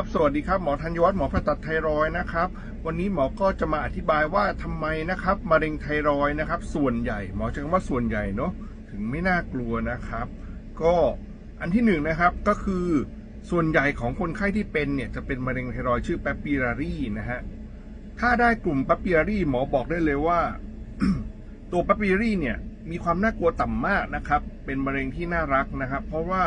ครับสวัสดีครับหมอธัญวัฒน์หมอผ่าตัดไทรอยนะครับ วันนี้หมอก็จะมาอธิบายว่าทำไมนะครับมะเร็งไทรอยนะครับ ส่วนใหญ่ หมอจะคำว่าส่วนใหญ่เนาะถึงไม่น่ากลัวนะครับ ก็อันที่หนึ่งนะครับก็คือส่วนใหญ่ของคนไข้ที่เป็นเนี่ยจะเป็นมะเร็งไทรอยชื่อแปปปิลารีนะฮะถ้าได้กลุ่มแปปปิลารีหมอบอกได้เลยว่า ตัวแปปปิลารีเนี่ยมีความน่ากลัวต่ำมากนะครับ เป็นมะเร็งที่น่ารักนะครับ เพราะว่า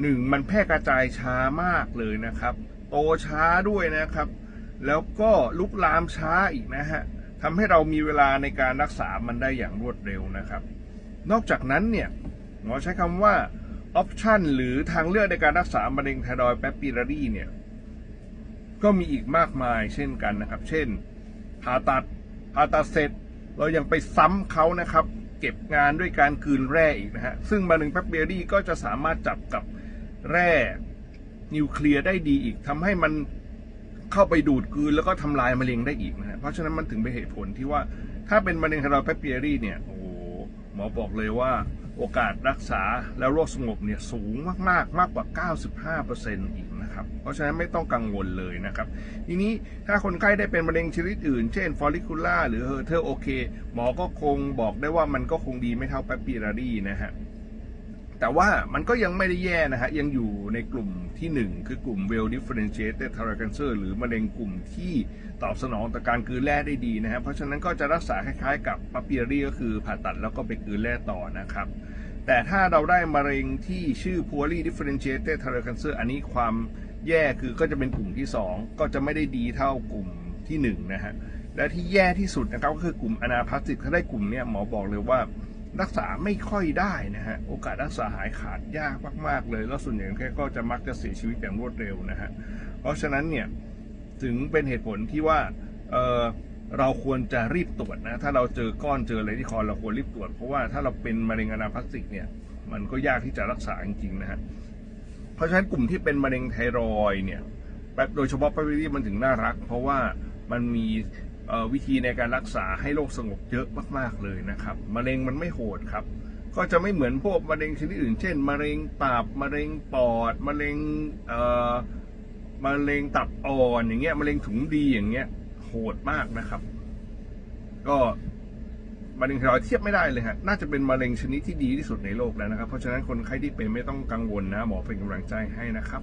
หนึ่งมันแพร่กระจายช้ามากเลยนะครับ โตช้าด้วยนะครับ แล้วก็ลุกลามช้าอีกนะฮะทำให้เรามีเวลาในการรักษามันได้อย่างรวดเร็วนะครับ นอกจากนั้นเนี่ยหมอใช้คำว่าออปชันหรือทางเลือกในการรักษามะเร็งไทรอยด์แปปปิลารีเนี่ยก็มีอีกมากมายเช่นกันนะครับ เช่นผ่าตัดผ่าตัดเสร็จ เรายังไปซ้ำเขานะครับ เก็บงานด้วยการกืนแร่อีกนะฮะซึ่งมะเร็งแปปปิลารีก็จะสามารถจับกับแร่ นิวเคลียร์ได้ดีอีกทำให้มันเข้าไปดูดกลืนแล้วก็ทำลายมะเร็งได้อีกนะฮะเพราะฉะนั้นมันถึงเป็นเหตุผลที่ว่าถ้าเป็นมะเร็งไทรอยด์แปปปิลารีเนี่ยโอ้หมอบอกเลยว่าโอกาสรักษาแล้วโรคสงบเนี่ยสูงมากๆ มากกว่า 95%อีกนะครับ เพราะฉะนั้นไม่ต้องกังวลเลยนะครับ ทีนี้ถ้าคนไข้ได้เป็นมะเร็งชนิดอื่น เช่นฟอลิคูล่าหรือเฮอร์เทอร์โอเค หมอก็คงบอกได้ว่ามันก็คงดีไม่เท่าแปปปิลารีนะฮะ แต่ว่ามันก็ยังไม่ได้แย่นะฮะ ยังอยู่ในกลุ่มที่ 1 คือกลุ่ม well differentiated thyroid cancer หรือมะเร็งกลุ่มที่ตอบสนองต่อการกลืนแร่ได้ดีนะฮะ เพราะฉะนั้นก็จะรักษาคล้ายๆ กับปาเปิรีก็คือผ่าตัดแล้วก็ไปกลืนแร่ต่อนะครับ แต่ถ้าเราได้มะเร็งที่ชื่อ poorly differentiated thyroid cancer อันนี้ความแย่คือก็จะเป็นกลุ่มที่ 2 ก็จะไม่ได้ดีเท่ากลุ่มที่1นะฮะและที่แย่ที่สุดนะครับก็คือกลุ่มอนาพลาสติกถ้าได้กลุ่มเนี้ยหมอบอกเลยว่า รักษาไม่ค่อยได้นะฮะ โอกาสรักษาหายขาดยากมากๆเลย แล้วส่วนใหญ่แค่ก็จะมักจะเสียชีวิตอย่างรวดเร็วนะฮะ เพราะฉะนั้นเนี่ยถึงเป็นเหตุผลที่ว่าเเราควรจะรีบตรวจนะ ถ้าเราเจอก้อนเจออะไรที่คอเราควรรีบตรวจ เพราะว่าถ้าเราเป็นมะเร็งอนาพลาสติกเนี่ย มันก็ยากที่จะรักษาจริงๆนะฮะ เพราะฉะนั้นกลุ่มที่เป็นมะเร็งไทรอยเนี่ยแบบโดยเฉพาะปาริลีมันถึงน่ารัก เพราะว่ามันมี วิธีในการรักษาให้โรคสงบเยอะมากๆเลยนะครับมะเร็งมันไม่โหดครับ ก็จะไม่เหมือนพวกมะเร็งชนิดอื่น เช่นมะเร็งตับมะเร็งปอดมะเร็งมะเร็งตับอ่อนอย่างเงี้ยมะเร็งถุงดีอย่างเงี้ยโหดมากนะครับ ก็มะเร็งไทรอยเทียบไม่ได้เลยฮะน่าจะเป็นมะเร็งชนิดที่ดีที่สุดในโลกแล้วนะครับ เพราะฉะนั้นคนไข้ที่เป็นไม่ต้องกังวลนะ หมอเป็นกำลังใจให้นะครับ